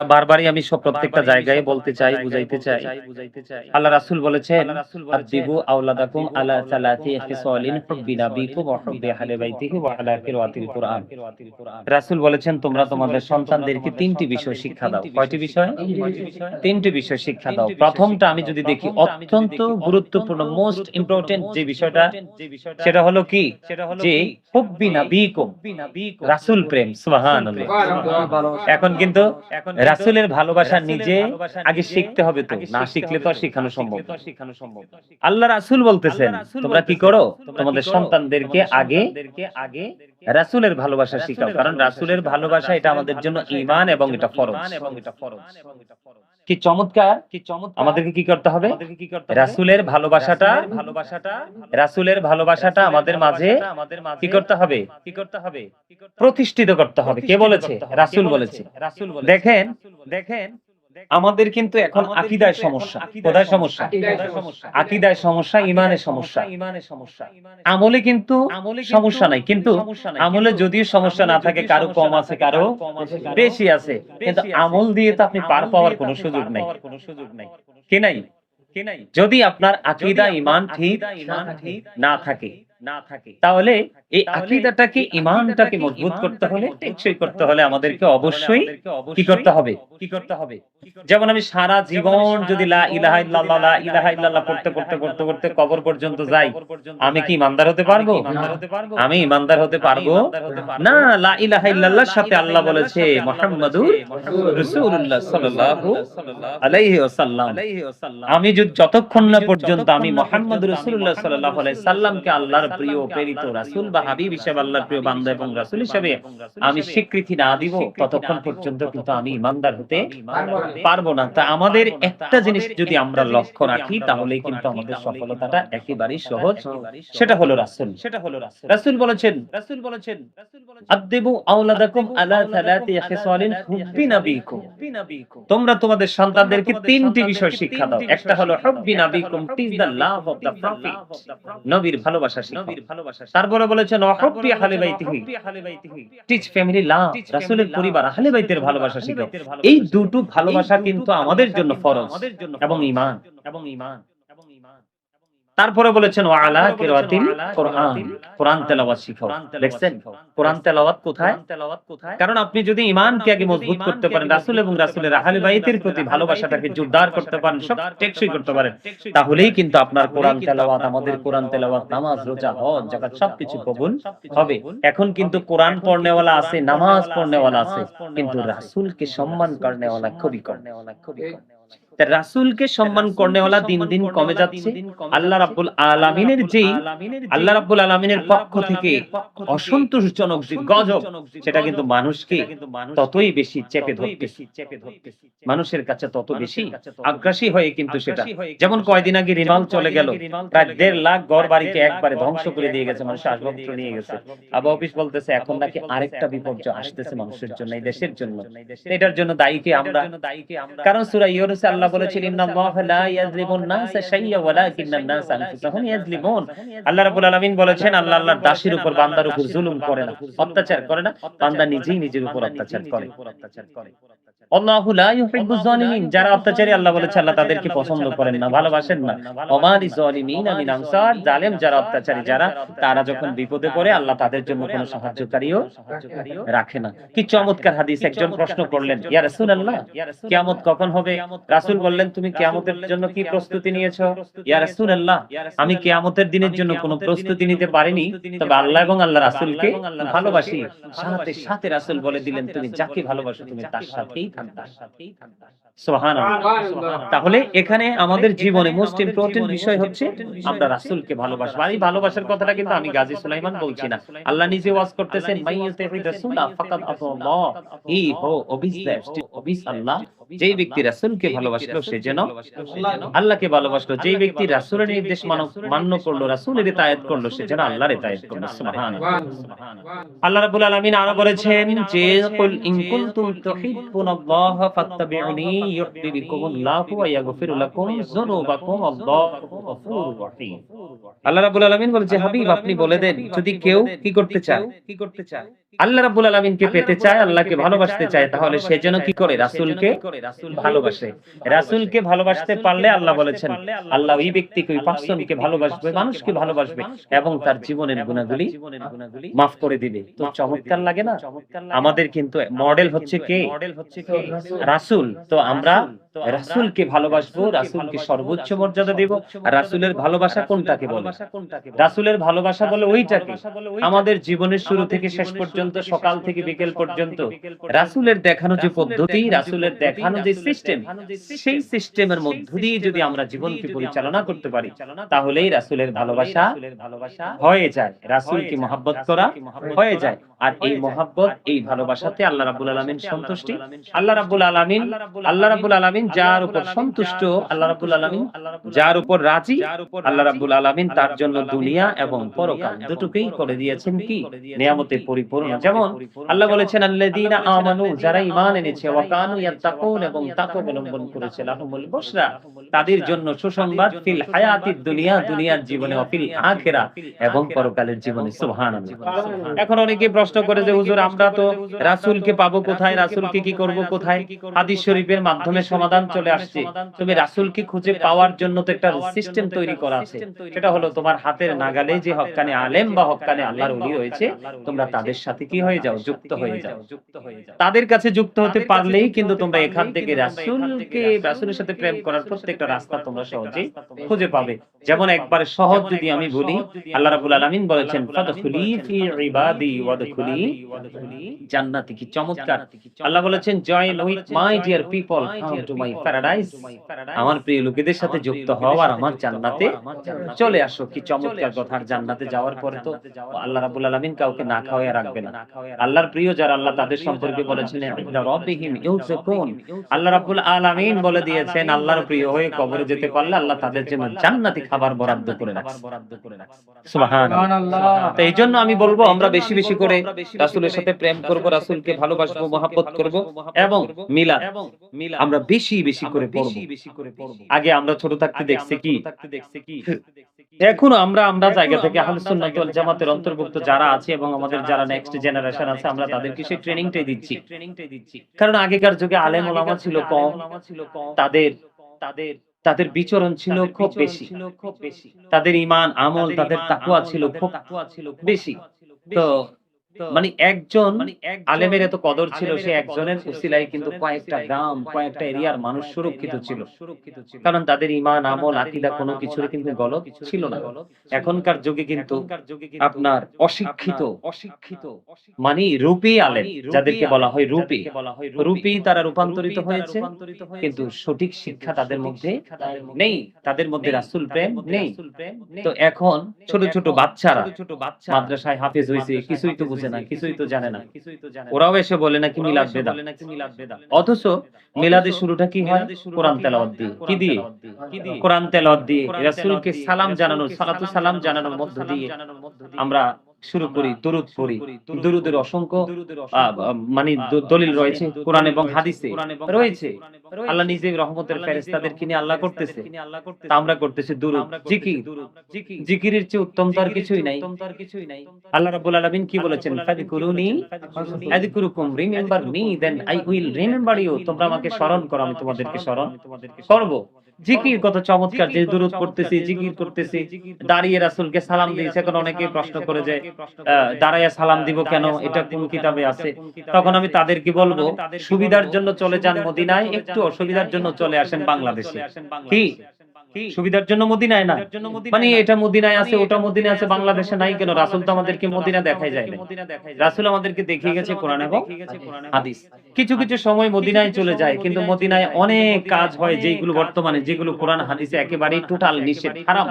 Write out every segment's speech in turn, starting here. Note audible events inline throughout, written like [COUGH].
বারবারই আমি সব প্রত্যেকটা জায়গায় বলতে চাই বুঝাইতে চাই। আল্লাহ রাসূল বলেছেন আদিবু আওলাদাকুম আলা সালাতি খিসালিন হুব্বি নাবিকুম ওয়া হুব্বি আহলি বাইতিহি ওয়া আলা কিরাতিল কুরআন। রাসূল বলেছেন তোমরা তোমাদের সন্তানদেরকে তিনটি বিষয় শিক্ষা দাও। কয়টি বিষয়? তিনটি বিষয় শিক্ষা দাও। প্রথমটা আমি যদি দেখি অত্যন্ত গুরুত্বপূর্ণ মোস্ট ইম্পর্টেন্ট যে বিষয়টা সেটা হলো কি? সেটা হুব্বি নাবিকুম রাসূল প্রেম এখন কিন্তু রাসুলের ভালোবাসা নিজে আগে শিখতে হবে তো না শিখলে তো আর শেখানো সম্ভব আল্লাহ রাসুল বলতেছেন তোমরা কি করো? তোমাদের সন্তানদেরকে আগে আগে রাসূলের ভালোবাসা শিখাও। কারণ রাসূলের ভালোবাসা এটা আমাদের জন্য ঈমান এবং এটা ফরজ। এবং এটা ফরজ। কি চমৎকার? কি চমৎকার? আমাদেরকে কি করতে হবে? রাসূলের ভালোবাসাটা ভালোবাসাটা রাসূলের ভালোবাসাটা আমাদের মাঝে কি করতে হবে? কি করতে হবে? প্রতিষ্ঠিত করতে হবে। কে বলেছে? রাসূল বলেছে? রাসূল দেখেন দেখেন আমাদের কিন্তু এখন আকিদায় সমস্যা কোথায় সমস্যা আকিদায় সমস্যা ইমানের সমস্যা ইমানের সমস্যা। আমলে কিন্তু সমস্যা নাই কিন্তু আমলে যদিও সমস্যা না থাকে কারও কম আছে কারও বেশি আছে কিন্তু আমল দিয়ে তো আপনি পার পাওয়ার কোনো সুযোগ নাই। সুযোগ নাই। কি নাই? যদি আপনার আকিদা ইমান ঠিক ইমান ঠিক না থাকে তাহলে এই আকিদাটাকে ইমানটাকে মজবুত করতে হলে টেকসই করতে হলে আমাদেরকে অবশ্যই কি করতে হবে? কি করতে হবে? যেমন আমি সারা জীবন যদি লা ইলাহা ইল্লাল্লাহ লা ইলাহা ইল্লাল্লাহ পড়তে পড়তে পড়তে পড়তে কবর পর্যন্ত যাই আমি কি ইমানদার হতে পারব? আমি ইমানদার হতে পারব? না লা ইলাহা ইল্লাল্লাহর সাথে আল্লাহ বলেছে মুহাম্মাদুর রাসূলুল্লাহ সাল্লাল্লাহু আলাইহি ওয়াসাল্লাম। আমি যতক্ষণ না পর্যন্ত আমি মুহাম্মদ রাসূলুল্লাহ সাল্লাল্লাহু আলাইহি সাল্লামকে আল্লাহর প্রিয় প্রেরিত রাসূল বা হাবিব হিসেবে আল্লাহর প্রিয় বান্দা এবং রাসূল হিসেবে আমি স্বীকৃতি না দিব ততক্ষণ পর্যন্ত কিন্তু আমি ইমানদার হতে পারব না। তা আমাদের একটা জিনিস যদি আমরা লক্ষ্য রাখি তাহলে কিন্তু আমাদের সফলতাটা একেবারেই সহজ। সেটা হলো রাসূল। সেটা হলো রাসূল। রাসূল বলেছেন রাসূল বলেছেন আদিবু আওলাদাকুম আলা সালাতি খিসালিন হুব্বি নাবিকুম। তোমরা তোমাদের সন্তানদেরকে তিনটি বিষয় শিক্ষা দাও। একটা হলো হুব্বি নাবিকুম it's the love of the profit. নবীর ভালোবাসা নবীর ভালোবাসা তারপরে বলেছেন ওয়াহুব্বি আহলি বাইতিহি। টিচ ফ্যামিলি লাভ রাসূলের পরিবার আহলে বাইতের ভালোবাসা শিখাও এই দুটো ভালোবাসা কিন্তু আমাদের জন্য ফরজ এবং ঈমান এবং ঈমান। তারপরে বলেছেন ওয়ালা কিরাতিল কোরআন। কোরআন তেলাওয়াত শিখাও। দেখছেন? কোরআন তেলাওয়াত কোথায়? তেলাওয়াত কোথায়? কারণ আপনি যদি ঈমানকে আগে মজবুত করতে পারেন রাসূল এবং রাসূলের আহলে বাইতের প্রতি ভালোবাসাটাকে জোরদার করতে পারেন সব টেকসই করতে পারেন। তাহলেই কিন্তু আপনার কোরআন তেলাওয়াত আমাদের কোরআন তেলাওয়াত নামাজ রোজা হজ যাকাত সবকিছু কবুল হবে। এখন কিন্তু কোরআন পড়নেওয়ালা আছে নামাজ পড়নেওয়ালা আছে কিন্তু রাসূলকে সম্মান করনেওয়ালা খুবই কম। খুবই কম। রাসূলকে সম্মান করনেওয়ালা দিন দিন কমে যাচ্ছে। আল্লাহ রাব্বুল আলামিনের যেই আল্লাহ রাব্বুল আলামিনের পক্ষ থেকে অসন্তোষজনক যে গজব সেটা কিন্তু মানুষকে ততই বেশি চেপে ধরতেছে মানুষের কাছে তত বেশি আগ্রাসী হয়ে কিন্তু সেটা। যেমন কয়দিন আগে রিমাল চলে গেল। প্রায় দেড় লাখ ঘর বাড়িকে একবারে ধ্বংস করে দিয়ে গেছে। মানুষ আসবাবপত্র নিয়ে গেছে। আবহাওয়া অফিস বলতেছে এখন নাকি আরেকটা বিপর্যয় আসতেছে মানুষের জন্য। এই দেশের জন্য এটার জন্য দায়ী কে আমরা? কারণ সূরা ইউনূসে আল্লাহ বলেছেন, ইন্নাল্লাহা লা ইয়াজলিমুন নাসা শাইয়্যা ওয়ালাকিন্নান নাসা আনফুসাহুম ইয়াজলিমুন আল্লাহ রাব্বুল আলামিন বলেছেন, আল্লাহ আল্লাহর দাসীর উপর বান্দার উপর জুলুম করে না, অত্যাচার করে না, বান্দা নিজেই নিজের উপর অত্যাচার করে। আল্লাহু লা ইউহিব্বুজ জালিমিন যারা অত্যাচারী, আল্লাহ বলেছে আল্লাহ তাদেরকে পছন্দ করেন না, ভালোবাসেন না। ওমালি জালিমিন মিন আনসার, জালেম যারা অত্যাচারী, যারা, তারা যখন বিপদে পড়ে, আল্লাহ তাদের জন্য কোনো সাহায্যকারীও রাখে না। কি চমৎকার হাদিস, একজন প্রশ্ন করলেন, ইয়া রাসূলুল্লাহ, কিয়ামত কখন হবে? রাসূল বললেন তুমি কিয়ামতের জন্য কি প্রস্তুতি নিয়েছো? ইয়া রাসূলুল্লাহ আমি কিয়ামতের দিনের জন্য কোনো প্রস্তুতি নিতে পারিনি। তবে আল্লাহ এবং আল্লাহ রাসূলকে ভালোবাসি। সাথে সাথে রাসূল বলে দিলেন তুমি যাকে ভালোবাসো তুমি তার সাথেই থাকবে। সুবহানাল্লাহ। তাহলে এখানে আমাদের জীবনে মোস্ট ইম্পর্টেন্ট বিষয় হচ্ছে আমরা রাসূলকে ভালোবাসবো আর এই ভালোবাসার কথাটা কিন্তু আমি গাজী সুলাইমান বলছি না। আল্লাহ নিজে ওয়াজ করতেছেন মাইয়াতে রাসূলা ফাকাদ আতাল্লাহ। ই হো অবিসলেস অবিস আল্লাহ যেই ব্যক্তি রাসূলকে ভালোবাসলো সে যেন আল্লাহকে ভালোবাসলো যেই ব্যক্তি রাসূলের নির্দেশ মান্য করল রাসূলের ইতায়াত করল সে যেন আল্লাহর ইতায়াত করল আল্লাহ রাব্বুল আলামিন আরও বলেছেন যে কুল ইন কুনতুম তুহিব্বুনাল্লাহ ফাত্তাবিউনি ইউহিব্বুকুমুল্লাহু ওয়া ইয়াগফির লাকুম যুনুবাকুম আল্লাহু গফুরুর রহিম। আল্লাহ রাব্বুল আলামিন বলে যে হাবিব আপনি বলে দেন যদি কেউ কি করতে চায়? কি করতে চায়? আল্লাহ রাব্বুল আলামিনকে পেতে চায়? আল্লাহকে ভালোবাসতে চায়? তাহলে সে যেন কি করে? রাসূলকে ভালোবাসে। রাসূলকে ভালোবাসতে পারলে আল্লাহ বলেছেন আল্লাহ ওই ব্যক্তিকে ওই পার্সনকে ভালোবাসবে মানুষকে ভালোবাসবে এবং তার জীবনের গুণাগুলি মাফ করে দিবে। তো চমৎকার লাগে না? আমাদের কিন্তু মডেল হচ্ছে কে? রাসূল। তো আমরা রাসূলকে ভালোবাসবো রাসূলকে সর্বোচ্চ মর্যাদা দেব আর রাসূলের ভালোবাসা কোনটাকে বলে? রাসূলের ভালোবাসা বলে ওইটাকে। আমাদের জীবনের শুরু থেকে শেষ পর্যন্ত সকাল থেকে বিকেল পর্যন্ত রাসূলের দেখানো যে পদ্ধতি রাসূলের দেখানো যে সিস্টেম সেই সিস্টেমের মধ্য দিয়ে যদি আমরা জীবনকে পরিচালনা করতে পারি তাহলেই রাসূলের ভালোবাসা হয়ে যায়। রাসূলকে মহব্বত করা হয়ে যায়। আর এই মহব্বত এই ভালোবাসাতে আল্লাহ রাব্বুল আলামিন সন্তুষ্টি। আল্লাহ রাব্বুল আলামিন আল্লাহ রাব্বুল আলামিন যার উপর সন্তুষ্ট আল্লাহ রাব্বুল আলামিন যার উপর রাজি আল্লাহ রাব্বুল আলামিন তার জন্য দুনিয়া এবং পরকাল দুটোকেই করে দিয়েছেন কি? নিয়ামতে পরিপূর্ণ। যেমন আল্লাহ বলেছেন আল্লাযীনা আমানু যারা ঈমান এনেছে ওয়া কানু ইয়াত্তাকুন এবং তাকওয়া অবলম্বন করেছে লাহুমুল বুশরা। তাদের জন্য সুসংবাদ ফিল হায়াতিদ দুনিয়া দুনিয়ার জীবনে ও ফিল আখিরা এবং পরকালের জীবনে সুবহানাল্লাহ। এখন অনেকে প্রশ্ন করে যে হুজুর আমরা তো রাসূলকে পাবো কোথায় রাসূলকে কি করব কোথায় হাদিস শরীফের মাধ্যমে সমাধান চলে আসছে। তুমি রাসূলকে খুঁজে পাওয়ার জন্য তো একটা সিস্টেম তৈরি করা আছে। সেটা হলো তোমার হাতের নাগালে যে হক্কানে আলেম বা হক্কানে আল্লাহর ওলি রয়েছে তোমরা তাদের সাথে কি হয়ে যাও? যুক্ত হয়ে যাও। যুক্ত হয়ে যাও। তাদের কাছে যুক্ত হতে পারলেই কিন্তু তোমরা এখান থেকে রাসূলকে রাসূলের সাথে প্রেম করার প্রত্যেকটা রাস্তা তোমরা সহজেই খুঁজে পাবে। যেমন একবার সহজ যদি আমি বলি আল্লাহ রাব্বুল আলামিন বলেছেন ফাদখুলি ফি ইবাদি ওয়াদখুলি জান্নাতি কি চমৎকার আল্লাহ বলেছেন join with my dear people come to my paradise আমার প্রিয় লোকেদের সাথে যুক্ত হও আর আমার জান্নাতে চলে আসো কি চমৎকার কথা আর জান্নাতে যাওয়ার পরে তো আল্লাহ রাব্বুল আলামিন কাউকে না খাওয়ায় রাখবে না। আল্লাহর প্রিয় যারা আল্লাহ তাদের সম্পর্কে বলেছেন রাব্বিহিম আল্লাহ রাব্বুল আলামিন বলে দিয়েছেন আল্লাহর প্রিয় হয়ে কবরে যেতে পারলে আল্লাহ তাদের জন্য জান্নাতি খাবার বরাদ্দ করে রাখছে। সুবহানাল্লাহ। তো এই জন্য আমি বলব আমরা বেশি বেশি করে রাসূলের সাথে প্রেম করব রাসূলকে ভালোবাসবো মহব্বত করব এবং মিলাদ আমরা বেশি বেশি বেশি করে পড়ব। আগে আমরা ছোট থাকতে দেখছি কি? এখনও আমরা আমরা জায়গা থেকে আহলে সুন্নাত ওয়াল জামাতের অন্তর্ভুক্ত যারা আছে এবং আমাদের যারা নেক্সট জেনারেশন আছে আমরা তাদেরকে সেই ট্রেনিংটাই দিচ্ছি। ট্রেনিংটাই দিচ্ছি। কারণ আগেকার যুগে আলেম ওলামা ছিল কম তাদের তাদের তাদের বিচরণ ছিল খুব বেশি। তাদের ইমান আমল তাদের তাকুয়া ছিল খুব বেশি। তো মানে একজন আলেমের এত কদর ছিল সে একজনের উসিলায় কিন্তু কয়েকটা গ্রাম কয়েকটা এরিয়ার মানুষ সুরক্ষিত ছিল। কারণ তাদের ইমান আমল আকিদা কোনো কিছুর কিন্তু গলত ছিল না। এখনকার যুগে কিন্তু আপনার অশিক্ষিত অশিক্ষিত মানে রূপী আলেম যাদেরকে বলা হয় রূপী। রূপী। তারা রূপান্তরিত হয়েছে কিন্তু সঠিক শিক্ষা তাদের মধ্যে নেই। তাদের মধ্যে রাসূল প্রেম নেই। তো এখন ছোট ছোট বাচ্চারা ছোট বাচ্চা মাদ্রাসায় হাফেজ হয়েছে কিছুই তো বুঝে না কিছুই তো জানে না। ওরাও এসে বলে নাকি মিলাদ বেদা। অথচ মিলাদের শুরুটা কি হয়? কোরআন তেলাওয়াত দিয়ে। কি দিয়ে? কোরআন তেলাওয়াত দিয়ে। রাসূলকে সালাম জানানো সালাতু সালাম জানানোর মধ্য দিয়ে আমরা শুরু করি দরুদ পড়ি। দরুদের অসংখ্য মানে দলিল রয়েছে কোরআন এবং হাদিসে। রয়েছে। আল্লাহ নিজে রহমতের ফেরেশতাদেরকে নিয়ে আল্লাহ করতেছে। আমরা করতেছি দুরুদ। জিকির। জিকিরের চেয়ে উত্তম তো আর কিছুই নাই। আল্লাহ রাব্বুল আলামিন কি বলেছেন? ফাযকুরুনি। আযকুরুকুম remember me then I will remember you. তোমরা আমাকে স্মরণ করো আমি তোমাদেরকে স্মরণ করব। জিকির কত চমৎকার যে দূরত করতেছি জিকির করতেছি। দাঁড়িয়ে রাসুলকে সালাম দিয়েছে এখন অনেকে প্রশ্ন করে যে দাঁড়াইয়া সালাম দিব কেন? এটা কোন কিতাবে আছে? তখন আমি তাদেরকে বলব? সুবিধার জন্য চলে যান মদিনায় একটু অসুবিধার জন্য চলে আসেন বাংলাদেশে। কি? সুবিধার জন্য মদিনায় না? মানে এটা মদিনায় আছে ওটা মদিনায় আছে বাংলাদেশে নাই কেন? রাসূল তো আমাদেরকে মদিনা দেখাই যায় রাসূল আমাদেরকে দেখিয়ে গেছে কোরআন এবং হাদিস। কিছু কিছু সময় মদিনায় চলে যায় কিন্তু মদিনায় অনেক কাজ হয় যেগুলো বর্তমানে যেগুলো কোরআন হাদিসে একেবারেই টোটাল নিষেধ হারাম।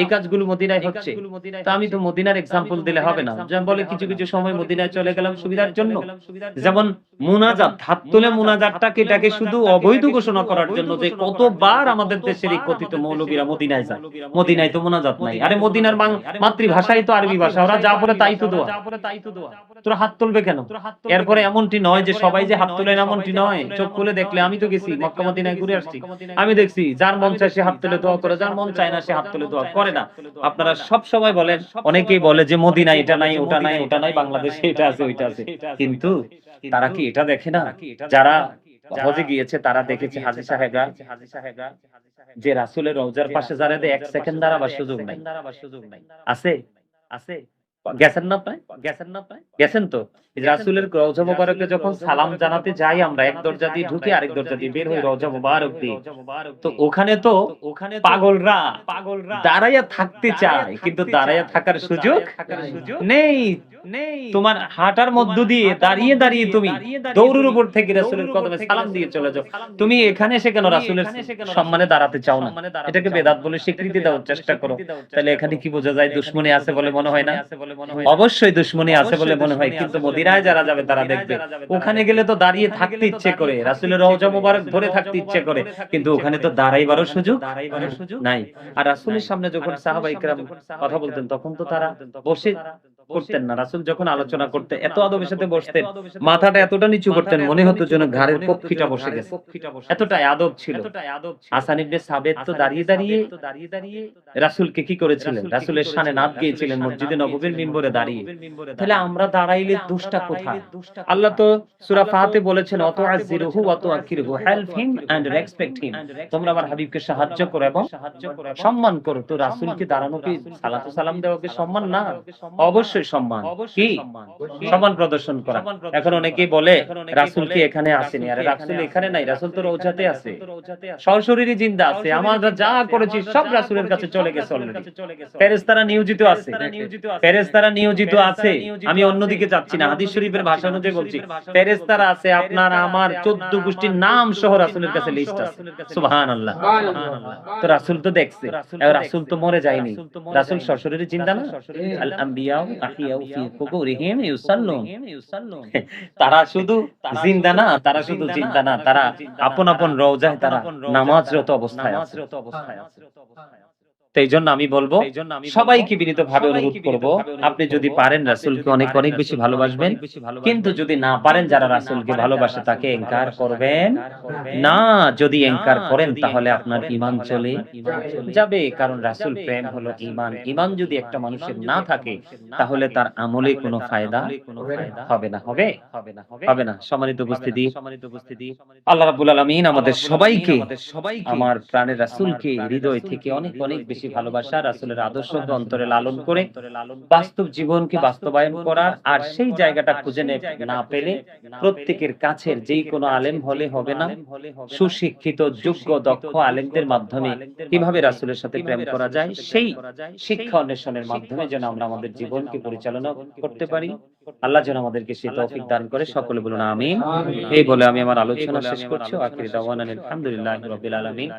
এই কাজগুলো মদিনায় হচ্ছে। তো আমি তো মদিনার এক্সাম্পল দিলে হবে না। যেমন বলে কিছু কিছু সময় মদিনায় চলে গেলাম সুবিধার জন্য। যেমন মুনাজাত হাত তুলে মুনাজাতটাকে এটাকে শুধু অবৈধ ঘোষণা করার জন্য যে কতবার আমাদের দেশের এই কথিত মৌলবীরা মদিনায় যায়। মদিনায় তো মুনাজাত নাই। আরে মদিনার মাতৃভাষাই তো আরবি ভাষা। ওরা যা বলে তাই তো দোয়া। তোরা হাত তুলবে কেন? এরপরে এমনটি নয় যে সবাই যে হাত তোলেন এমনটি নয়। চোখ খুলে দেখলে আমি তো গেছি মক্কা মদিনায় ঘুরে আসছি। আমি দেখছি যার মন চায় সে হাত তুলে দোয়া করে যার মন চায় না সে হাত তুলে দোয়া করে না। আপনারা সব সময় বলেন অনেকেই বলে যে মদিনা এটা নাই ওটা নাই ওটা নাই বাংলাদেশে এটা আছে ওইটা আছে। কিন্তু তারা কি এটা দেখে না? যারা হজে গিয়েছে তারা দেখেছে হাজি সাহেবরা যে রাসূলের রওজার পাশে যারা এক সেকেন্ড দাঁড়াবার সুযোগ নাই। আছে? আছে? গেছেন না প্রায় গেছেন না প্রায় গেছেন তো? রাসূলের রওজা মোবারকে যখন সালাম জানাতে যাই আমরা এক দরজা দিয়ে ঢুকে আরেক দরজা দিয়ে বের হই রওজা মোবারক দিয়ে। তো ওখানে তো ওখানে পাগলরা পাগলরা। দাঁড়াইয়া থাকতে চায় কিন্তু দাঁড়াইয়া থাকার সুযোগ নেই। নেই তোমার হাঁটার মধ্য দিয়ে দাঁড়িয়ে দাঁড়িয়ে তুমি দৌড়ের উপর থেকে রাসূলের কদমে সালাম দিয়ে চলে যাও। তুমি এখানে এসে কেন রাসূলের সম্মানে দাঁড়াতে চাও না? এটাকে বেদাত বলে স্বীকৃতি দেওয়ার চেষ্টা করো। তাহলে এখানে কি বোঝা যায়? দুশ্মনী আছে বলে মনে হয় না? অবশ্যই দুশ্মনী আছে বলে মনে হয় কিন্তু মদিনায় যারা যাবে তারা দেখবে। ওখানে গেলে তো দাঁড়িয়ে থাকতে ইচ্ছে করে। রাসূলের রওজা মোবারক ধরে থাকতে ইচ্ছে করে। কিন্তু ওখানে তো দাঁড়াইবারও সুযোগ। নাই। আর রাসূলের সামনে যখন সাহাবা ইকরাম কথা বলতেন তখন তো তারা বসে করতেন না। রাসূল যখন আলোচনা করতে এত আদবের সাথে বসতেন মাথাটা এতটা নিচু করতেন মনে হতো যেন ঘাড়ের পক্ষিটা বসে গেছে। এতটাই আদব ছিল। হাসান ইবনে সাবেত তো দাঁড়িয়ে দাঁড়িয়ে দাঁড়িয়ে দাঁড়িয়ে রাসূলকে কি করেছিলেন? রাসূলের শানে নাত গিয়েছিলেন মসজিদে নববীর মিম্বরে দাঁড়িয়ে। তাহলে আমরা দাঁড়াইলে দোষটা কোথায়? আল্লাহ তো সূরা ফাতে বলেছেন অত আজিরহু অত আকিরহু help him and respect him তোমরা আমার হাবিবকে সাহায্য করো এবং সম্মান করো। তো রাসূলকে দাঁড়ানো কি সালাতু সালাম দেওয়া কি সম্মান না অবশ্যই সম্মান। কি? সম্মান। প্রদর্শন করা। এখন অনেকেই বলে রাসূল কি এখানে আসেনি? আরে রাসূল এখানে নাই রাসূল তো রওজাতে আছে। সশরীরী জিন্দা আছে। আমরা যা করেছি সব রাসূলের কাছে চলে গেছে অলরেডি ফেরেশতারা নিয়োজিত আছে। ফেরেশতারা নিয়োজিত আছে। আমি অন্যদিকে যাচ্ছি না হাদিস শরীফের ভাষা অনুযায়ী বলছি। ফেরেশতারা আছে আপনার আমার 14 গোষ্ঠীর নাম সহ রাসূলের কাছে লিস্ট আছে। সুবহানাল্লাহ। তো রাসূল তো দেখছে। রাসূল তো মরে যায়নি। রাসুল সশরীরে জিন্দা না আল আম্বিয়া [LAUGHS] তারা শুধু জিন্দা না তারা শুধু জিন্দা না তারা আপন আপন রওজায় তারা নামাজরত অবস্থায় অবস্থায় এই জন্য আমি বলব সবাইকে বিনীত ভাবে অনুরোধ করব। আপনি যদি পারেন রাসূলকে অনেক অনেক বেশি ভালোবাসবেন। কিন্তু যদি না পারেন যারা রাসূলকে ভালোবাসে তাকে এনকার করবেন। না যদি এনকার করেন তাহলে আপনার ঈমান চলে যাবে। কারণ রাসূল প্রেম হলো ঈমান ঈমান যদি একটা মানুষের না থাকে তাহলে তার আমলে কোনো ফায়দা হবে না হবে হবে? না সম্মানিত উপস্থিতি। সম্মানিত উপস্থিতি। আল্লাহ রাব্বুল আলামিন আমাদের সবাইকে আমার প্রাণের রাসূলকে হৃদয় থেকে অনেক অনেক বেশি ভালোবাসা রাসূলের আদর্শকে অন্তরে লালন করে বাস্তব জীবনকে বাস্তবায়ন করার আর সেই জায়গাটা খুঁজে না পেলে প্রত্যেকের কাছের যেই কোনো আলেম হলে হবে না। সুশিক্ষিত যোগ্য দক্ষ আলেমদের মাধ্যমে কীভাবে রাসূলের সাথে প্রেম করা যায় সেই শিক্ষা অন্বেষণের মাধ্যমে যেন আমরা আমাদের জীবনকে পরিচালনা করতে পারি। আল্লাহ যেন আমাদেরকে সেই তৌফিক দান করে সকলে বলুন আমি এই বলে আমি আমার আলোচনা শেষ করছি। আখির দাওয়ানা আলহামদুলিল্লাহি রাব্বিল আলামিন।